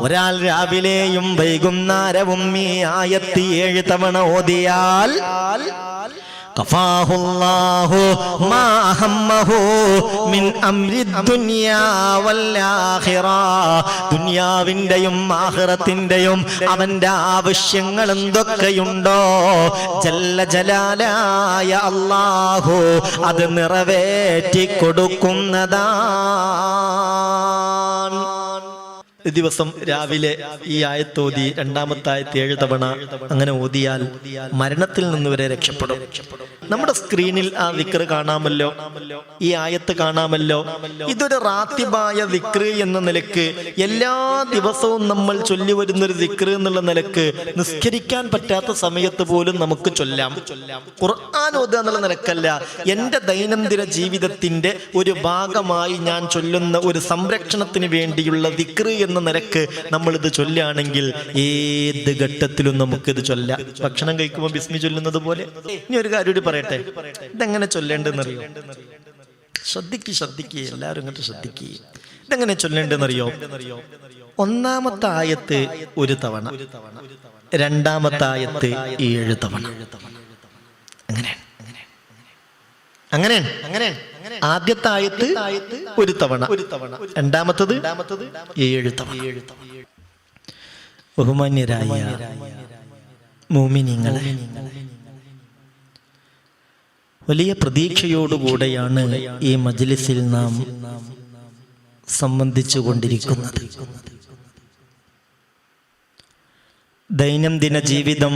ഒരാൾ രാവിലെയും വൈകുന്നേരവും ഈ ആയത്തി ഏഴ് തവണ ഓതിയാൽ കഫാഹുല്ലാഹു മാ അഹമ്മഹു മിൻ അംരിദ് ദുനിയാ വല്ലാഹിറ. ദുനിയാവിന്റെയും ആഖിറത്തിന്റെയും അവന്റെ ആവശ്യങ്ങൾ എന്തൊക്കെയുണ്ടോ? ജല്ല ജലാലായ അല്ലാഹു അത് നിറവേറ്റി കൊടുക്കുന്നതാണ് ദിവസം രാവിലെ ഈ ആയത്തോതി രണ്ടാമത്തെ ആയത്ത് ഏഴ് തവണ അങ്ങനെ ഓതിയാൽ മരണത്തിൽ നിന്ന് വരെ രക്ഷപ്പെടും. നമ്മുടെ സ്ക്രീനിൽ ആ വിക്ര് കാണാമല്ലോ. ഈ ആയത്ത് കാണാമല്ലോ. ഇതൊരു റാത്തിബായ വിക്ര് എന്ന നിലയ്ക്ക് എല്ലാ ദിവസവും നമ്മൾ ചൊല്ലി വരുന്നൊരു വിക്ര് എന്നുള്ള നിലയ്ക്ക് നിസ്കരിക്കാൻ പറ്റാത്ത സമയത്ത് പോലും നമുക്ക് ചൊല്ലാം. ഖുർആൻ ഓതുക എന്നുള്ള നിലക്കല്ല എന്റെ ദൈനംദിന ജീവിതത്തിന്റെ ഒരു ഭാഗമായി ഞാൻ ചൊല്ലുന്ന ഒരു സംരക്ഷണത്തിന് വേണ്ടിയുള്ള ദിക്റ് എന്ന നിലയ്ക്ക് നമ്മൾ ഇത് ചൊല്ലുകയാണെങ്കിൽ ഏത് ഘട്ടത്തിലും നമുക്കിത് ചൊല്ലാം. ഭക്ഷണം കഴിക്കുമ്പോൾ ബിസ്മി ചൊല്ലുന്നത് പോലെ. ഇനി ഒരു കാര്യം പറയട്ടെ? ഇതെങ്ങനെ ചൊല്ലേണ്ടെന്നറിയോ? ശ്രദ്ധിക്ക് ശ്രദ്ധിക്ക് എല്ലാവരും ഇങ്ങോട്ട് ശ്രദ്ധിക്ക്. ഇതെങ്ങനെ ചൊല്ലേണ്ടെന്നറിയോ? ഒന്നാമത്തെ ആയത്ത് ഒരു തവണ രണ്ടാമത്തെ ആയത്ത് ഏഴ് തവണ. അങ്ങനെ. അങ്ങനെ. അങ്ങനെ ആദ്യത്തെ ആയത്ത് ഒരു തവണ ഒരു തവണ രണ്ടാമത്തത് രണ്ടാമത്തത് ഏഴ് തവണ. ഏഴ് തവണ ബഹുമാന്യരായ മോമിനിങ്ങളെ വലിയ പ്രതീക്ഷയോടുകൂടെയാണ് ഈ മജ്ലിസിൽ നാം സംബന്ധിച്ചു കൊണ്ടിരിക്കുന്നത് ദൈനംദിന ജീവിതം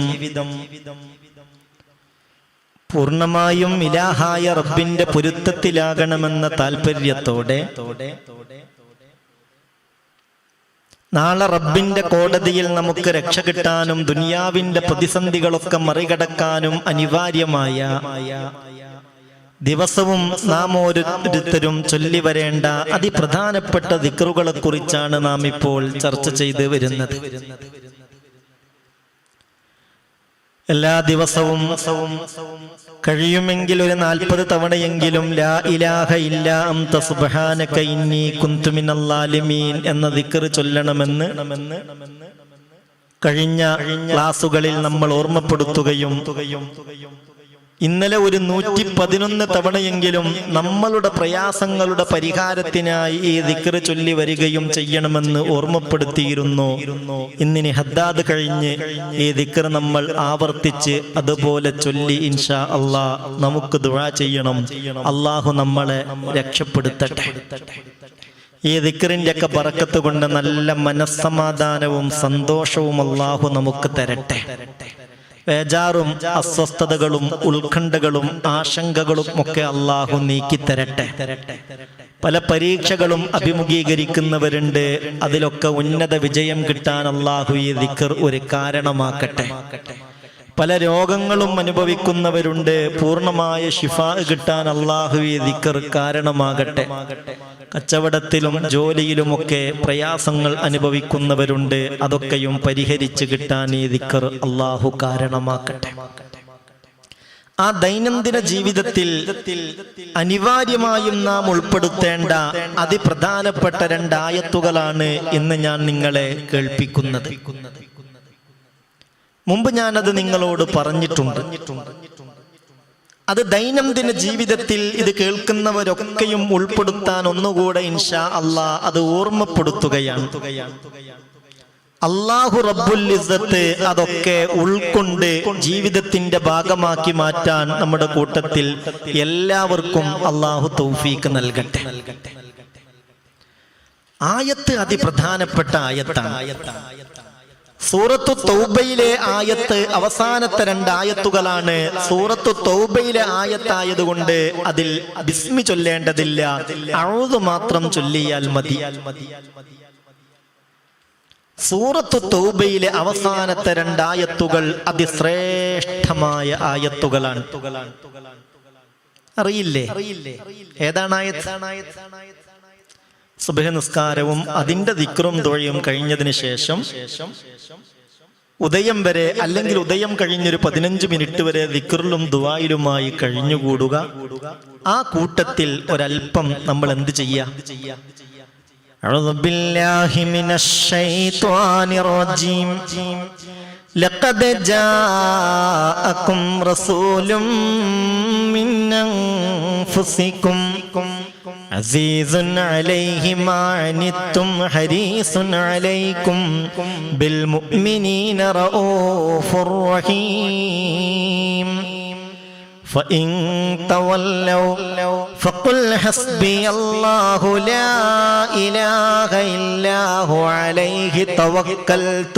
പൂർണമായും ഇലാഹായ റബ്ബിന്റെ പൊരുത്തത്തിലാകണമെന്ന താല്പര്യത്തോടെ നാളെ റബ്ബിന്റെ കോടതിയിൽ നമുക്ക് രക്ഷ കിട്ടാനും ദുനിയാവിന്റെ പ്രതിസന്ധികളൊക്കെ മറികടക്കാനും അനിവാര്യമായ ദിവസവും നാം ഓരോരുത്തരും ചൊല്ലി വരേണ്ട അതിപ്രധാനപ്പെട്ട ദിക്റുകളെ കുറിച്ചാണ് നാം ഇപ്പോൾ ചർച്ച ചെയ്ത് വരുന്നത്. എല്ലാ ദിവസവും കഴിയുമെങ്കിൽ ഒരു നാൽപ്പത് തവണയെങ്കിലും ലാ ഇലാഹ ഇല്ല ഇന്നി കുന്തു എന്ന ദിക്ർ ചൊല്ലണമെന്ന് കഴിഞ്ഞ ക്ലാസുകളിൽ നമ്മൾ ഓർമ്മപ്പെടുത്തുകയും ഇന്നലെ ഒരു നൂറ്റി പതിനൊന്ന് തവണയെങ്കിലും നമ്മളുടെ പ്രയാസങ്ങളുടെ പരിഹാരത്തിനായി ഈ ദിക്ർ ചൊല്ലി വരികയും ചെയ്യണമെന്ന് ഓർമ്മപ്പെടുത്തിയിരുന്നു. ഇന്നിനി ഹദ്ദാദ് കഴിഞ്ഞ് ഈ ദിക്ർ നമ്മൾ ആവർത്തിച്ച് അതുപോലെ ചൊല്ലി ഇൻഷാ അള്ളാ നമുക്ക് ദുഴ ചെയ്യണം. അള്ളാഹു നമ്മളെ രക്ഷപ്പെടുത്തട്ടെ. ഈ ദിക്റിന്റെ ഒക്കെ പറക്കത്ത് കൊണ്ട് നല്ല മനസ്സമാധാനവും സന്തോഷവും അള്ളാഹു നമുക്ക് തരട്ടെ. ബേജാറും അസ്വസ്ഥതകളും ഉത്കണ്ഠകളും ആശങ്കകളും ഒക്കെ അള്ളാഹു നീക്കി തരട്ടെ പല പരീക്ഷകളും അഭിമുഖീകരിക്കുന്നവരുണ്ട്. അതിലൊക്കെ ഉന്നത വിജയം കിട്ടാൻ അള്ളാഹു ഈ ദിക്കർ ഒരു കാരണമാക്കട്ടെ. പല രോഗങ്ങളും അനുഭവിക്കുന്നവരുണ്ട്. പൂർണമായ ഷിഫ കിട്ടാൻ അള്ളാഹു ഈ ദിക്കർ കാരണമാകട്ടെ. കച്ചവടത്തിലും ജോലിയിലുമൊക്കെ പ്രയാസങ്ങൾ അനുഭവിക്കുന്നവരുണ്ട്. അതൊക്കെയും പരിഹരിച്ചു കിട്ടാൻ ഈ ദിക്കർ അള്ളാഹു കാരണമാക്കട്ടെ ആ ദൈനംദിന ജീവിതത്തിൽ അനിവാര്യമായും നാം ഉൾപ്പെടുത്തേണ്ട അതിപ്രധാനപ്പെട്ട രണ്ടായത്തുകളാണ് ഇന്ന് ഞാൻ നിങ്ങളെ കേൾപ്പിക്കുന്നത്. മുമ്പ് ഞാനത് നിങ്ങളോട് പറഞ്ഞിട്ടുണ്ട്. അത് ദൈനംദിന ജീവിതത്തിൽ ഇത് കേൾക്കുന്നവരൊക്കെയും ഉൾപ്പെടുത്താൻ ഒന്നുകൂടെ ഇൻഷാ അള്ളാ അത് ഓർമ്മപ്പെടുത്തുകയാണ്. അള്ളാഹു റബ്ബുൽ അതൊക്കെ ഉൾക്കൊണ്ട് ജീവിതത്തിന്റെ ഭാഗമാക്കി മാറ്റാൻ നമ്മുടെ കൂട്ടത്തിൽ എല്ലാവർക്കും അള്ളാഹു തൗഫീക്ക് നൽകട്ടെ. ആയത്ത് അതിപ്രധാനപ്പെട്ട ആയത്താണ്. സൂറത്തു തൗബയിലെ ആയത്ത് അവസാനത്തെ രണ്ടായത്തുകളാണ്. സൂറത്തു തൗബയിലെ ആയത്തായതുകൊണ്ട് അതിൽ ബിസ്മി ചൊല്ലേണ്ടതില്ല. അഴുതു മാത്രം ചൊല്ലിയാൽ മതി. സൂറത്തു തൗബയിലെ അവസാനത്തെ രണ്ടായത്തുകൾ അതിശ്രേഷ്ഠമായ ആയത്തുകളാണ്. അറിയില്ലേ? ഏതാണ് ആയത്ത്? സുബഹ നിസ്കാരവും അതിന്റെ ദിക്റും തൊഴിയും കഴിഞ്ഞതിന് ശേഷം ഉദയം വരെ അല്ലെങ്കിൽ ഉദയം കഴിഞ്ഞൊരു പതിനഞ്ച് മിനിറ്റ് വരെ ദിക്റിലും ദുവായിലുമായി കഴിഞ്ഞുകൂടുക ആ കൂട്ടത്തിൽ ഒരല്പം നമ്മൾ എന്ത് ചെയ്യാ أعوذ بالله من الشيطان الرجيم لقد جاءكم رسول من أنفسكم عزيز عليه ما عنتم حريص عليكم بالمؤمنين رؤوف رحيم. فإن تولوا فقل حسبي الله لا إله إلا هو عليه توكلت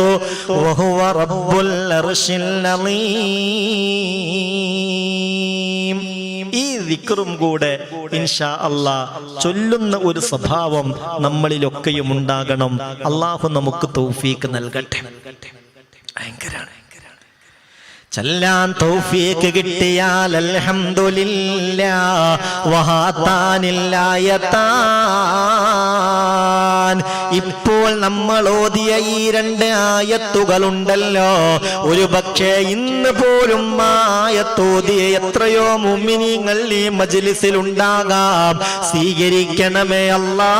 وهو رب العرش العظيم ഈ ദിക്റും കൂടെ ഇൻഷാ അല്ലാ ചൊല്ലുന്ന ഒരു സ്വഭാവം നമ്മളിലൊക്കെയും ഉണ്ടാകണം അള്ളാഹു നമുക്ക് തൗഫീക്ക് നൽകട്ടെ ഭയങ്കരാണ് ചൊല്ലാൻ തൗഫീക്ക് കിട്ടിയാൽ അൽഹംദുലില്ലാ വഹാത്താനില്ലായത്താൻ. ഇപ്പോൾ നമ്മൾ ഓതിയ ഈ രണ്ട് ആയത്തുകളുണ്ടല്ലോ. ഒരു പക്ഷേ ഇന്ന് പോലും ആയത്തോതിയ എത്രയോ മുമ്മിനിങ്ങൾ ഈ മജ്ലിസിൽ ഉണ്ടാകാം സ്വീകരിക്കണമേ അല്ലാ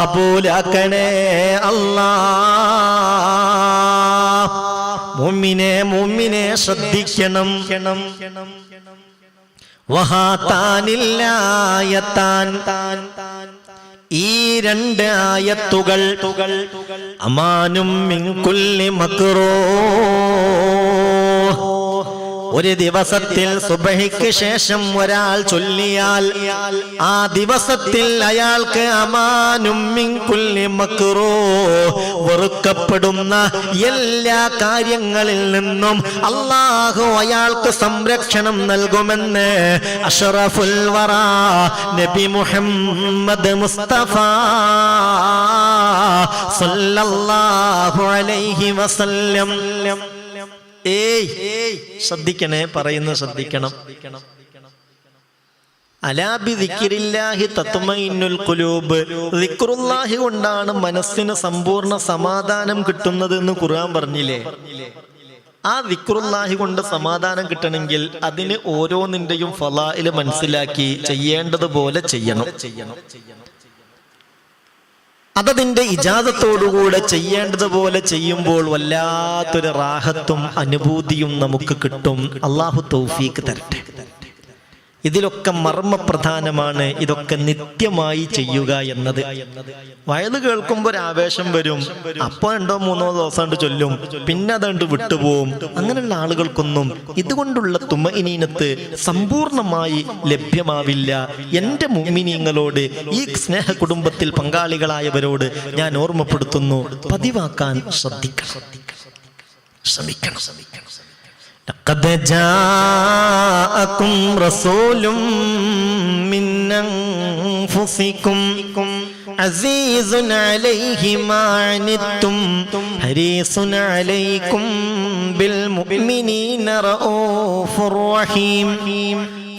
കബൂലാക്കണേ അല്ലാ. മുമ്മിനെ മുമ്മിനെ ശ്രദ്ധിക്കണം. വഹാത്താനില്ലായത്താൻ. ഈ രണ്ട് ആയത്തുകൾ അമാനും മിങ്കുല്ലി മക്റോ. ഒരു ദിവസത്തിൽ സുബഹിക്ക് ശേഷം ഒരാൾ ചൊല്ലിയാൽ ആ ദിവസത്തിൽ അയാൾക്ക് അമാനും വെറുക്കപ്പെടുന്ന എല്ലാ കാര്യങ്ങളിൽ നിന്നും അള്ളാഹു അയാൾക്ക് സംരക്ഷണം നൽകുമെന്ന് അഷറഫുൽ വറ നബി മുഹമ്മദ് മുസ്തഫ സല്ലല്ലാഹു അലൈഹി വസല്ലം ഏയ്. ശ്രദ്ധിക്കണേ പറയുന്ന ശ്രദ്ധിക്കണം. ദിക്റുല്ലാഹി കൊണ്ടാണ് മനസ്സിന് സമ്പൂർണ സമാധാനം കിട്ടുന്നത് എന്ന് ഖുർആൻ പറഞ്ഞില്ലേ? ആ വിക്രുല്ലാഹി കൊണ്ട് സമാധാനം കിട്ടണമെങ്കിൽ അതിന് ഓരോന്നിന്റെയും ഫലായിൽ മനസ്സിലാക്കി ചെയ്യേണ്ടതുപോലെ ചെയ്യണം. അതതിന്റെ ഇജാതത്തോടുകൂടെ ചെയ്യേണ്ടതുപോലെ ചെയ്യുമ്പോൾ വല്ലാത്തൊരു റാഹത്തും അനുഭൂതിയും നമുക്ക് കിട്ടും. അള്ളാഹു തൗഫീക്ക് തരട്ടെ. ഇതിലൊക്കെ മർമ്മപ്രധാനമാണ് ഇതൊക്കെ നിത്യമായി ചെയ്യുക എന്നത്. വയത് കേൾക്കുമ്പോൾ ഒരു ആവേശം വരും. അപ്പൊ രണ്ടോ മൂന്നോ ദിവസം കൊണ്ട് ചൊല്ലും. പിന്നെ അതുകൊണ്ട് വിട്ടുപോകും അങ്ങനെയുള്ള ആളുകൾക്കൊന്നും ഇതുകൊണ്ടുള്ള തുമഇനീനത്ത് സമ്പൂർണമായി ലഭ്യമാവില്ല. എന്റെ മുമ്മിനീങ്ങളോട് ഈ സ്നേഹ കുടുംബത്തിൽ പങ്കാളികളായവരോട് ഞാൻ ഓർമ്മപ്പെടുത്തുന്നു. പതിവാക്കാൻ ശ്രദ്ധിക്കണം. ശ്രമിക്കണം ശ്രമിക്കണം لقد جاءكم رسول من أنفسكم عزيز عليه ما عنتم حريص عليكم بالمؤمنين رؤوف رحيم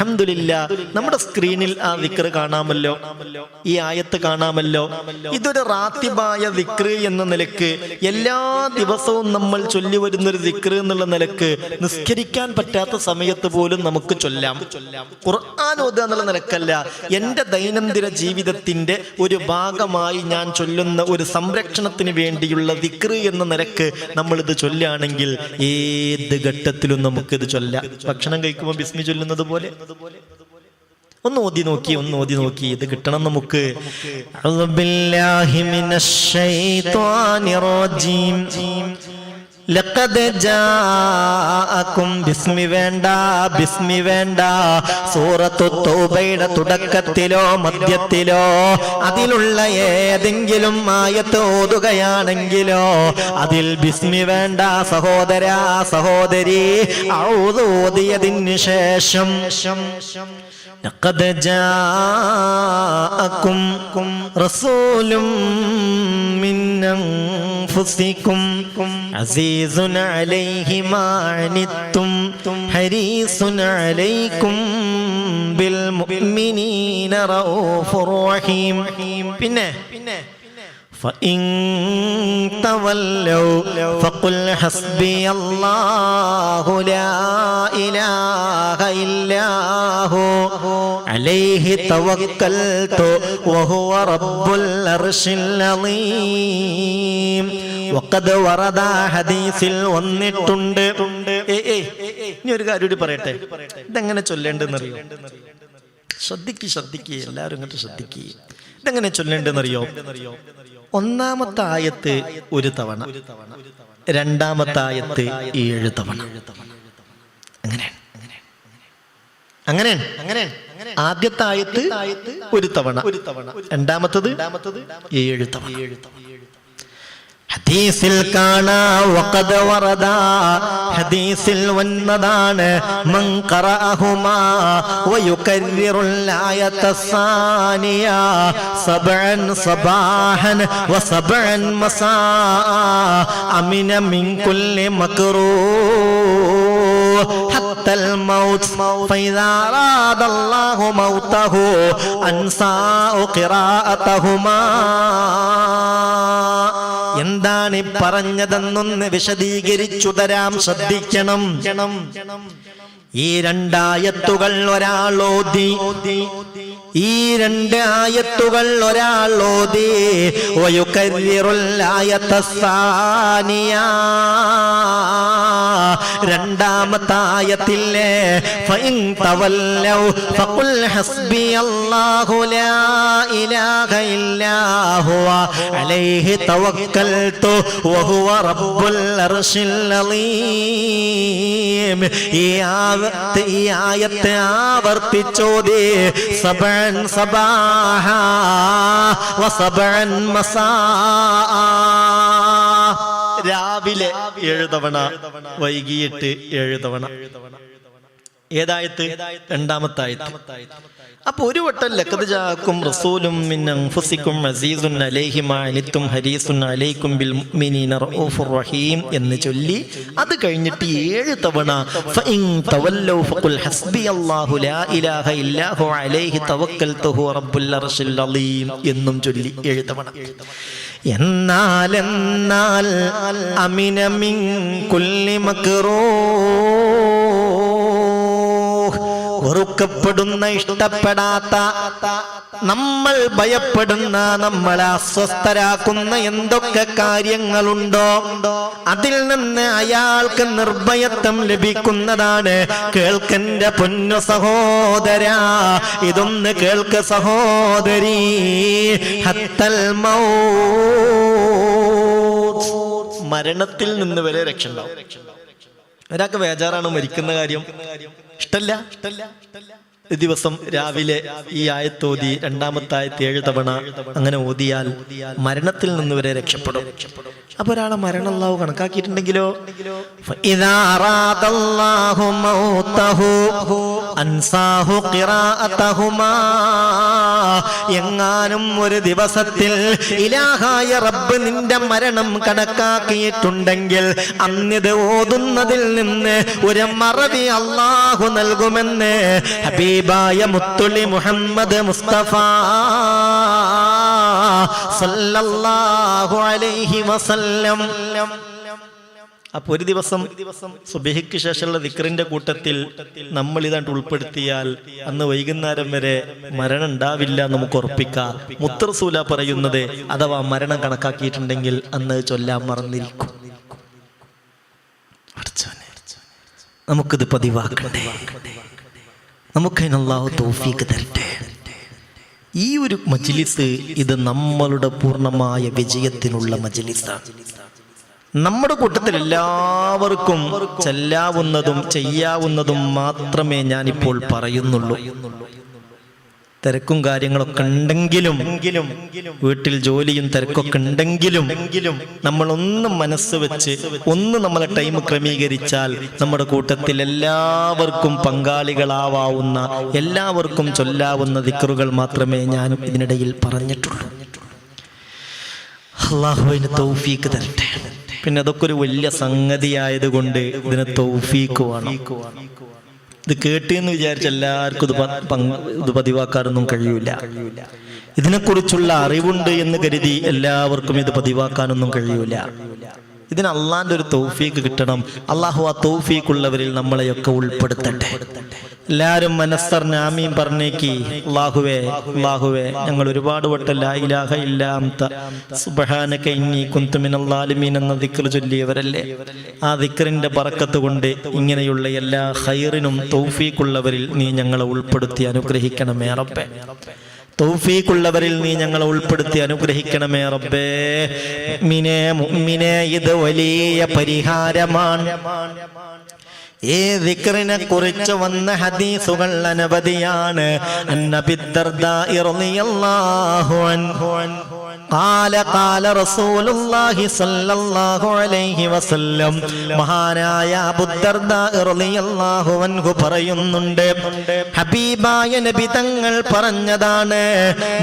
അൽഹംദുലില്ല നമ്മുടെ സ്ക്രീനിൽ ആ ദിക്ർ കാണാമല്ലോ. ഈ ആയത്ത് കാണാമല്ലോ. ഇതൊരു റാത്തിബായ ദിക്ർ എന്ന നിലയ്ക്ക് എല്ലാ ദിവസവും നമ്മൾ ചൊല്ലി വരുന്ന ഒരു എന്നുള്ള നിലയ്ക്ക് നിസ്കരിക്കാൻ പറ്റാത്ത സമയത്ത് പോലും നമുക്ക് ചൊല്ലാം. ഖുർആൻ ഓതുക എന്നുള്ള നിലക്കല്ല എന്റെ ദൈനംദിന ജീവിതത്തിന്റെ ഒരു ഭാഗമായി ഞാൻ ചൊല്ലുന്ന ഒരു സംരക്ഷണത്തിന് വേണ്ടിയുള്ള ദിക്ർ എന്ന നിലയ്ക്ക് നമ്മൾ ഇത് ചൊല്ലുകയാണെങ്കിൽ ഏത് ഘട്ടത്തിലും നമുക്കിത് ചൊല്ലാം. ഭക്ഷണം കഴിക്കുമ്പോൾ ബിസ്മി ചൊല്ലുന്നത് പോലെ. ഒന്ന് ഓതി നോക്കി ഒന്ന് ഓതി നോക്കി. ഇത് കിട്ടണം നമുക്ക്. അഊദു ലഖദ് ജാഅക്കും ബിസ്മി വേണ്ട ബിസ്മി വേണ്ട. സൂറത്തു തൗബയുടെ തുടക്കത്തിലോ മധ്യത്തിലോ അതിലുള്ള ഏതെങ്കിലും ആയത്ത് ഓതുകയാണെങ്കിലോ അതിൽ ബിസ്മി വേണ്ട സഹോദരാ സഹോദരി ഔദ് ഓതിയതിന് ശേഷം لقد جاءكم رسول من أنفسكم عزيز عليه ما عنتم حريص عليكم بالمؤمنين رؤوف رحيم പിന്നെ فإن تولوا فقل حسبي الله لا إله إلا هو عليه توكلت وهو رب العرش العظيم وقد ورد ഹദീസിൽ വന്നിട്ടുണ്ട് ഏയ് ഏയ് ഇനി ഒരു കാര്യം കൂടി പറയട്ടെ ഇതെങ്ങനെ ചൊല്ലേണ്ടെന്നറിയോ ശ്രദ്ധിക്ക് ശ്രദ്ധിക്ക് എല്ലാവരും ഇങ്ങോട്ട് ശ്രദ്ധിക്ക് ഇതെങ്ങനെ ചൊല്ലേണ്ടെന്നറിയോ ഒന്നാമത്തെ ആയത്ത് ഒരു തവണ രണ്ടാമത്തെ ആയത്ത് ഏഴ് തവണ. അങ്ങനെ. അങ്ങനെ. അങ്ങനെയാണ് ആദ്യത്തെ ആയത്ത് ഒരു തവണ ഒരു തവണ രണ്ടാമത്തത് ഏഴ് തവണ. ഹദീസിൽ കാണാ വഖദ വറദ ഹദീസിൽ വന്നതാണ് മൻ ഖറഅഹുമാ വയുകർരിറുൽ ആയത സാനിയ സബ്അൻ സബാഹൻ വസബ്അൻ മസാ അമിന മിൻ കുല്ലി മക്റൂഹ് حتى الموت فإذا أراد الله موته أنساء قراءتهما എന്താണ് ഈ പറഞ്ഞതെന്നൊന്ന് വിശദീകരിച്ചു തരാം ശ്രദ്ധിക്കണം. ഈ രണ്ടായത്തുകൾ ഒരാളോതി ഈ രണ്ട് ആയത്തുകൾ ഒരാൾ ഓതി. ആയത്തസാനിയ രണ്ടാമത്തെ ആയത്തില്ലേ അല്ലാഹു ലാ ഇലാഹ ഹുവ അലൈഹി തവക്കൽതു റബ്ബുൽ അലീം. ഈ ആയത്ത് ആവർത്തിച്ചോതി. സബൻ وصبعا മസാ. രാവിലെ ഏഴ് തവണ വൈകിട്ട് ഏഴ് തവണ ഏതായത്ത് രണ്ടാമത്തെ ആയത്ത് അപ്പൊ ഒരു വട്ടം ലക്കത് ജാക്കും റസൂലും മിൻ അൻഫുസിക്കും അസീസുൻ അലൈഹി മാ അനിത്തും ഹരീസുൻ അലൈക്കും ബിൽ മുഅ്മിനീന റഊഫുർ റഹീം എന്ന് ചൊല്ലി. അത് കഴിഞ്ഞിട്ട് ഏഴ് തവണ ഫഇൻ തവല്ലൗ ഫഖുൽ ഹസ്ബിയല്ലാഹു ലാ ഇലാഹ ഇല്ലാ ഹു അലൈഹി തവക്കൽതു ഹുവ റബ്ബുൽ അർശിൽ അലീം എന്നും ചൊല്ലി ഏഴ് തവണ. എന്നാൽ എന്നാൽ അമിന മിൻ കുല്ലി മക്റൂഹ് വെറുക്കപ്പെടുന്ന ഇഷ്ടപ്പെടാത്ത നമ്മൾ ഭയപ്പെടുന്ന നമ്മളെ അസ്വസ്ഥരാക്കുന്ന എന്തൊക്കെ കാര്യങ്ങളുണ്ടോ അതിൽ നിന്ന് അയാൾക്ക് നിർഭയത്വം ലഭിക്കുന്നതാണ് കേൾക്കന്റെ പൊന്നു സഹോദര ഇതൊന്ന് കേൾക്ക് സഹോദരി ഹത്തൽ. മരണത്തിൽ നിന്ന് വരെ രക്ഷ ഉണ്ടാവും ഒരാൾക്ക് ബേജാറാണ് മരിക്കുന്ന കാര്യം? ഇഷ്ടല്ല? ഇഷ്ടല്ല ഒരു ദിവസം രാവിലെ ഈ ആയത്തോതി രണ്ടാമത്തെ ആയത്ത് ഏഴ് തവണ അങ്ങനെ ഓതിയാൽ മരണത്തിൽ നിന്ന് വരെ രക്ഷപ്പെടും. അപ്പൊ ഒരാളെ മരണം അല്ലാഹു കണക്കാക്കിയിട്ടുണ്ടെങ്കിലോ എങ്ങാനും ഒരു ദിവസത്തിൽ ഇലാഹായ റബ്ബ് നിന്റെ മരണം കണക്കാക്കിയിട്ടുണ്ടെങ്കിൽ അന്നിത് ഓതുന്നതിൽ നിന്ന് ഒരു മറവി അള്ളാഹു നൽകുമെന്ന് ഹബീ ഹബീബായ മുത്തുളി മുഹമ്മദ് മുസ്തഫ സല്ലല്ലാഹു അലൈഹി വസല്ലം. അപ്പൊ ഒരു ദിവസം സുബഹിക്ക് ശേഷമുള്ള ദിക്റിന്റെ കൂട്ടത്തിൽ നമ്മൾ ഇതാണ്ട് ഉൾപ്പെടുത്തിയാൽ അന്ന് വൈകുന്നേരം വരെ മരണം ഉണ്ടാവില്ല നമുക്ക് ഉറപ്പിക്കാം. മുത്തർസൂല പറയുന്നത് അഥവാ മരണം കണക്കാക്കിയിട്ടുണ്ടെങ്കിൽ അന്ന് ചൊല്ലാൻ മറന്നിരിക്കും. നമുക്കിത് പതിവാക്കണ്ടേ നമുക്കതിനല്ലാഹു തോഫീക്ക് തരട്ടെ. ഈ ഒരു മജ്ലിസ് ഇത് നമ്മളുടെ പൂർണമായ വിജയത്തിനുള്ള മജ്ലിസാണ്. നമ്മുടെ കൂട്ടത്തിൽ എല്ലാവർക്കും ചെല്ലാവുന്നതും ചെയ്യാവുന്നതും മാത്രമേ ഞാനിപ്പോൾ പറയുന്നുള്ളൂ. തിരക്കും കാര്യങ്ങളൊക്കെ ഉണ്ടെങ്കിലും വീട്ടിൽ ജോലിയും തിരക്കൊക്കെ ഉണ്ടെങ്കിലും നമ്മളൊന്ന് മനസ്സ് വെച്ച് ഒന്ന് നമ്മളെ ടൈം ക്രമീകരിച്ചാൽ നമ്മുടെ കൂട്ടത്തിൽ എല്ലാവർക്കും പങ്കാളികളാവാവുന്ന എല്ലാവർക്കും ചൊല്ലാവുന്ന ദിക്കറുകൾ മാത്രമേ ഞാൻ ഇതിനിടയിൽ പറഞ്ഞിട്ടുള്ളൂ. അള്ളാഹുവിന് തൗഫീക്ക് തരട്ടെ. പിന്നെ അതൊക്കെ ഒരു വലിയ സംഗതിയായതുകൊണ്ട് ഇതിന് തൗഫീക്ക് വേണം. ഇത് കേട്ടി എന്ന് വിചാരിച്ച എല്ലാവർക്കും ഇത് ഇത് പതിവാക്കാനൊന്നും കഴിയൂല. ഇതിനെക്കുറിച്ചുള്ള അറിവുണ്ട് എന്ന് കരുതി എല്ലാവർക്കും ഇത് പതിവാക്കാനൊന്നും കഴിയൂല. ഇതിന് അള്ളാന്റെ ഒരു തൗഫീക്ക് കിട്ടണം. അള്ളാഹു ആ തോഫീക്കുള്ളവരിൽ നമ്മളെയൊക്കെ ഉൾപ്പെടുത്തട്ടെ. എല്ലാവരും മനസ്സർ ആമീൻ പറഞ്ഞേക്കി. അള്ളാഹുവേ അള്ളാഹുവേ ഞങ്ങൾ ഒരുപാട് വട്ടം ലാ ഇലാഹ ഇല്ലാ അന്ത സുബ്ഹാനക ഇന്നി കുന്തു മിനൽ ളാലിമീൻ എന്ന ദിക്കർ ചൊല്ലിയവരല്ലേ? ആ ദിക്കറിന്റെ പറക്കത്ത് കൊണ്ട് ഇങ്ങനെയുള്ള എല്ലാ ഹൈറിനും തൗഫീഖുള്ളവരിൽ നീ ഞങ്ങളെ ഉൾപ്പെടുത്തി അനുഗ്രഹിക്കണമേ റബ്ബേ. തൗഫീഖുള്ളവരിൽ നീ ഞങ്ങളെ ഉൾപ്പെടുത്തി അനുഗ്രഹിക്കണമേ റബ്ബേ. മിനെ മുഅ്മിനെ ഇത് വലിയ പരിഹാരമാണ്. ഈ ദിക്റിനെ കുറിച്ച് വന്ന ഹദീസുകൾ അനവധിയാണ്. അന്നബിദ്ദർദാഇ അൻഹു അൻഹു. قال قال رسول الله صلى الله عليه وسلم മഹാനായ അബുദ്ദർദാ റളിയല്ലാഹു അൻഹു പറയുന്നുണ്ട് ഹബീബായ നബി തങ്ങൾ പറഞ്ഞതാണ്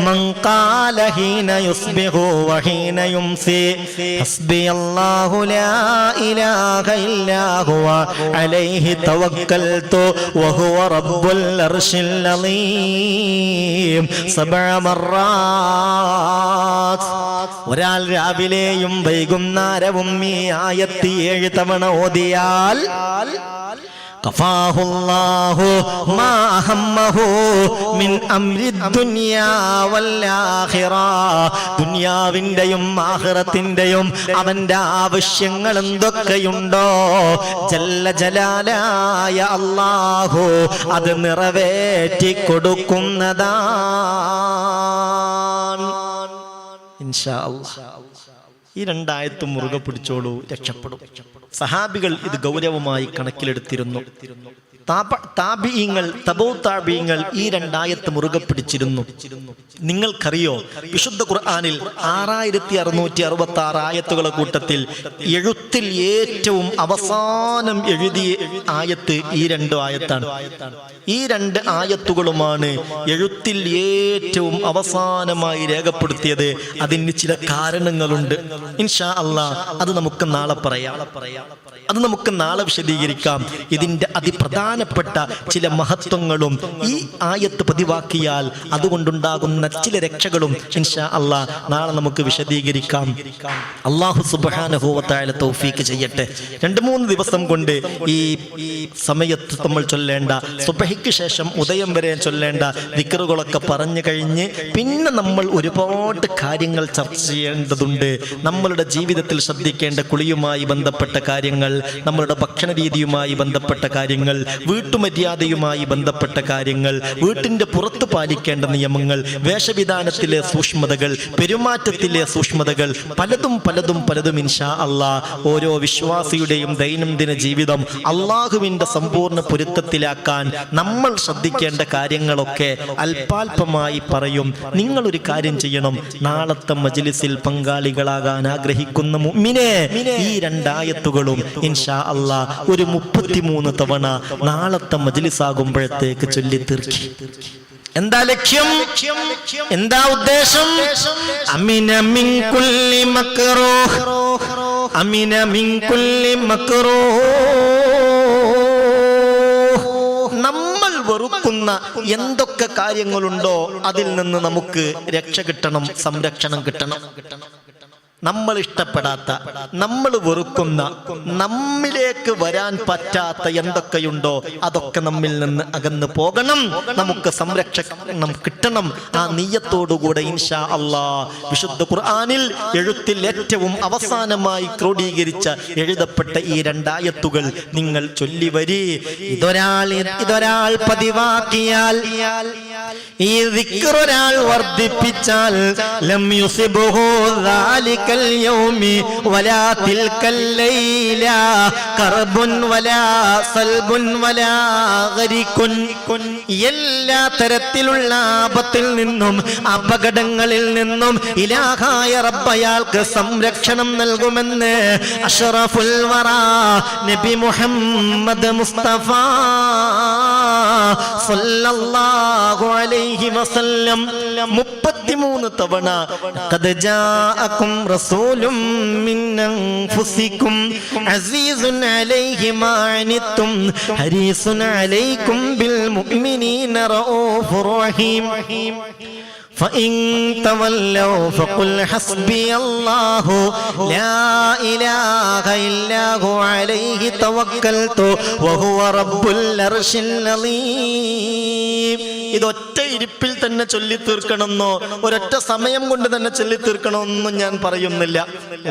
മൻ ഖാല ഹീന യുസ്ബിഹു വഹീന യുംസി ഹസ്ബിയല്ലാഹു ലാ ഇലാഹ ഇല്ലാ ഹുവ അലൈഹി തവക്കൽതു വഹുവ റബ്ബുൽ അർശിൽ അലീം സബഅ മർറാത്ത് ഒരാൾ രാവിലെയും വൈകുന്നേരവും ഈ ആയത്തി ഏഴ് തവണ ഓതിയാൽ ദുനിയാവിന്റെയും ആഖിറത്തിന്റെയും അവന്റെ ആവശ്യങ്ങൾ എന്തൊക്കെയുണ്ടോ ജല്ല ജലാലായ അല്ലാഹു അത് നിറവേറ്റി കൊടുക്കുന്നതാണ് അള്ളാഹ് ഈ രണ്ടായത്തും മുറുകെ പിടിച്ചോളൂ രക്ഷപ്പെടും. സഹാബികൾ ഇത് ഗൗരവമായി കണക്കിലെടുത്തിരുന്നു. താപ- താബിഈങ്ങൾ തബോ താബിയങ്ങൾ ഈ രണ്ടായത്ത് മുറുകെ പിടിച്ചിരുന്നു. നിങ്ങൾക്കറിയോ? വിശുദ്ധ ഖുർആാനിൽ ആറായിരത്തി അറുന്നൂറ്റി അറുപത്തി ആറ് ആയത്തുകളെ കൂട്ടത്തിൽ എഴുത്തിൽ ഏറ്റവും അവസാനം എഴുതിയ ആയത്ത് ഈ രണ്ട് ആയത്താണ്. ഈ രണ്ട് ആയത്തുകളുമാണ് എഴുത്തിൽ ഏറ്റവും അവസാനമായി രേഖപ്പെടുത്തിയത്. അതിന് ചില കാരണങ്ങളുണ്ട്. ഇൻഷാ അള്ളാ അത് നമുക്ക് നാളെ പറയാം. അത് നമുക്ക് നാളെ വിശദീകരിക്കാം. ഇതിന്റെ അതിപ്രധാനപ്പെട്ട ചില മഹത്വങ്ങളും ഈ ആയത്ത് പതിവാക്കിയാൽ അതുകൊണ്ടുണ്ടാകുന്ന ചില രക്ഷകളും ഇൻഷാ അള്ളാ നാളെ നമുക്ക് വിശദീകരിക്കാം. അള്ളാഹു സുബാനുഭവത്തായ തൗഫീക്ക് ചെയ്യട്ടെ. രണ്ട് മൂന്ന് ദിവസം കൊണ്ട് ഈ ഈ സമയത്ത് നമ്മൾ ചൊല്ലേണ്ട സുബഹിക്ക് ശേഷം ഉദയം വരെ ചൊല്ലേണ്ട ദിക്കറുകളൊക്കെ പറഞ്ഞു കഴിഞ്ഞ് പിന്നെ നമ്മൾ ഒരുപാട് കാര്യങ്ങൾ ചർച്ച ചെയ്യേണ്ടതുണ്ട്. നമ്മളുടെ ജീവിതത്തിൽ ശ്രദ്ധിക്കേണ്ട കുളിയുമായി ബന്ധപ്പെട്ട കാര്യങ്ങൾ നമ്മളുടെ ഭക്ഷണ രീതിയുമായി ബന്ധപ്പെട്ട കാര്യങ്ങൾ വീട്ടുമര്യാദയുമായി ബന്ധപ്പെട്ട കാര്യങ്ങൾ വീട്ടിന്റെ പുറത്ത് പാലിക്കേണ്ട നിയമങ്ങൾ വേഷവിധാനത്തിലെ സൂക്ഷ്മതകൾ പെരുമാറ്റത്തിലെ സൂക്ഷ്മതകൾ പലതും പലതും പലതും ഇൻഷാ അള്ളാ ഓരോ വിശ്വാസിയുടെയും ദൈനംദിന ജീവിതം അള്ളാഹുവിന്റെ സമ്പൂർണ പൊരുത്തത്തിലാക്കാൻ നമ്മൾ ശ്രദ്ധിക്കേണ്ട കാര്യങ്ങളൊക്കെ അല്പാൽപമായി പറയും. നിങ്ങൾ ഒരു കാര്യം ചെയ്യണം. നാളത്തെ മജ്ലിസിൽ പങ്കാളികളാകാൻ ആഗ്രഹിക്കുന്ന ഈ രണ്ടായത്തുകളും ഇൻഷാ അള്ളാ ഒരു മുപ്പത്തിമൂന്ന് തവണ നാളത്തെ മജിലിസാകുമ്പോഴത്തേക്ക് ചൊല്ലി തീർക്കി. എന്താ ലക്ഷ്യം? എന്താ ഉദ്ദേശം? അമിന മിൻ കുല്ലി മക്റൂഹ് അമിന മിൻ കുല്ലി മക്റൂഹ് നമ്മൾ വെറുക്കുന്ന എന്തൊക്കെ കാര്യങ്ങളുണ്ടോ അതിൽ നിന്ന് നമുക്ക് രക്ഷ കിട്ടണം സംരക്ഷണം കിട്ടണം കിട്ടണം. നമ്മൾ ഇഷ്ടപ്പെടാത്ത നമ്മൾ വെറുക്കുന്ന നമ്മിലേക്ക് വരാൻ പറ്റാത്ത എന്തൊക്കെയുണ്ടോ അതൊക്കെ നമ്മിൽ നിന്ന് അകന്നു പോകണം. നമുക്ക് സംരക്ഷണം കിട്ടണം. ആ നീയത്തോടുകൂടെ ഇൻഷാ അള്ളാ വിശുദ്ധ ഖുർആാനിൽ എഴുത്തിൽ ഏറ്റവും അവസാനമായി ക്രോഡീകരിച്ച എഴുതപ്പെട്ട ഈ രണ്ടായത്തുകൾ നിങ്ങൾ ചൊല്ലിവരി. ഇതൊരാൾ ഇതൊരാൾ പതിവാക്കിയാൽ ഈ ഒരാൾ വർദ്ധിപ്പിച്ചാൽ എല്ലാ തരത്തിലുള്ള ആപത്തിൽ നിന്നും അപകടങ്ങളിൽ നിന്നും ഇലാഹായ റബ്ബയാൾക്ക് സംരക്ഷണം നൽകുമെന്ന് അഷറഫുൽ വറ നബി മുഹമ്മദ് മുസ്തഫ സല്ലല്ലാഹു അലൈഹി വസല്ലം മുപ്പത്തിമൂന്ന് തവണ കദജാഅക്കും ജാഅക്കും റസൂലും മിൻ അൻഫുസിക്കും അസീസുൻ അലൈഹി മാ അനിത്തും ഹരീസുൻ അലൈക്കും ബിൽ മുഅ്മിനീന റഊഫുർ റഹീം. فإن تولوا فقل حسبي الله لا إله إلا هو عليه توكلت وهو رب العرش العظيم ഇതൊറ്റ ഇരിപ്പിൽ തന്നെ ചൊല്ലി തീർക്കണമെന്നോ ഒരൊറ്റ സമയം കൊണ്ട് തന്നെ ചൊല്ലി തീർക്കണമെന്നും ഞാൻ പറയുന്നില്ല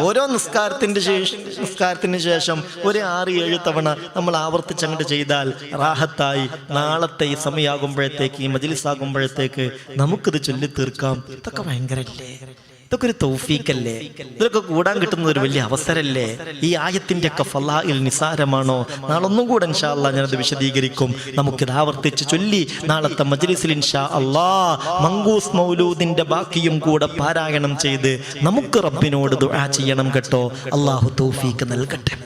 ഓരോ നിസ്കാരത്തിന്റെ ശേഷം നിസ്കാരത്തിന് ശേഷം ഒരു ആറ് ഏഴ് തവണ നമ്മൾ ആവർത്തിച്ചങ്ങോട്ട് ചെയ്താൽ റാഹത്തായി നാളത്തെ ഈ സമയമാകുമ്പോഴത്തേക്ക് ഈ മജിലിസ് ആകുമ്പോഴത്തേക്ക് നമുക്കിത് ചൊല്ലി തീർക്കാം. ഇതൊക്കെ ഭയങ്കരല്ലേ? ഇതൊക്കെ ഒരു തൗഫീക്കല്ലേ ഇതൊക്കെ കൂടാൻ കിട്ടുന്ന ഒരു വലിയ അവസരല്ലേ? ഈ ആയത്തിന്റെ ഒക്കെ ഫലാഹിൽ നിസാരമാണോ? നാളെ ഒന്നും കൂടെ ഇൻഷാ അല്ലാ ഞാനത് വിശദീകരിക്കും. നമുക്കിത് ആവർത്തിച്ച് ചൊല്ലി നാളത്തെ മജ്ലിസിൽ ഇൻഷാ അള്ളാ മങ്കൂസ് മൗലൂദിന്റെ ബാക്കിയും കൂടെ പാരായണം ചെയ്ത് നമുക്ക് റബ്ബിനോട് ദുആ ചെയ്യണം കേട്ടോ. അള്ളാഹു തൗഫീക്ക് നൽകട്ടെ.